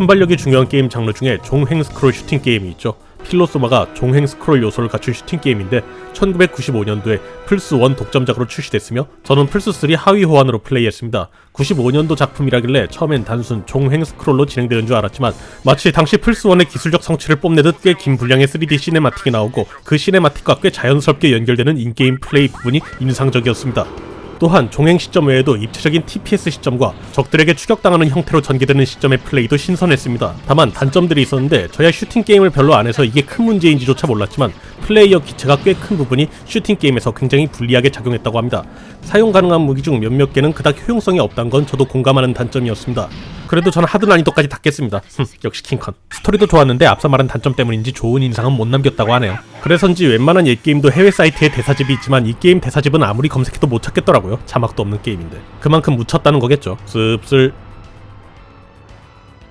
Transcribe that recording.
순발력이 중요한 게임 장르 중에 종횡 스크롤 슈팅 게임이 있죠. 필로소마가 종횡 스크롤 요소를 갖춘 슈팅 게임인데 1995년도에 플스1 독점작으로 출시됐으며 저는 플스3 하위 호환으로 플레이했습니다. 95년도 작품이라길래 처음엔 단순 종횡 스크롤로 진행되는 줄 알았지만 마치 당시 플스1의 기술적 성취를 뽐내듯 꽤 긴 분량의 3D 시네마틱이 나오고 그 시네마틱과 꽤 자연스럽게 연결되는 인게임 플레이 부분이 인상적이었습니다. 또한 종행 시점 외에도 입체적인 TPS 시점과 적들에게 추격당하는 형태로 전개되는 시점의 플레이도 신선했습니다. 다만 단점들이 있었는데 저야 슈팅 게임을 별로 안 해서 이게 큰 문제인지조차 몰랐지만 플레이어 기체가 꽤 큰 부분이 슈팅 게임에서 굉장히 불리하게 작용했다고 합니다. 사용 가능한 무기 중 몇몇 개는 그닥 효용성이 없다는 건 저도 공감하는 단점이었습니다. 그래도 저는 하드 난이도까지 닫겠습니다. 흠, 역시 킹컨. 스토리도 좋았는데 앞서 말한 단점 때문인지 좋은 인상은 못 남겼다고 하네요. 그래서인지 웬만한 옛 게임도 해외 사이트에 대사집이 있지만 이 게임 대사집은 아무리 검색해도 못 찾겠더라고요. 자막도 없는 게임인데. 그만큼 묻혔다는 거겠죠. 씁쓸.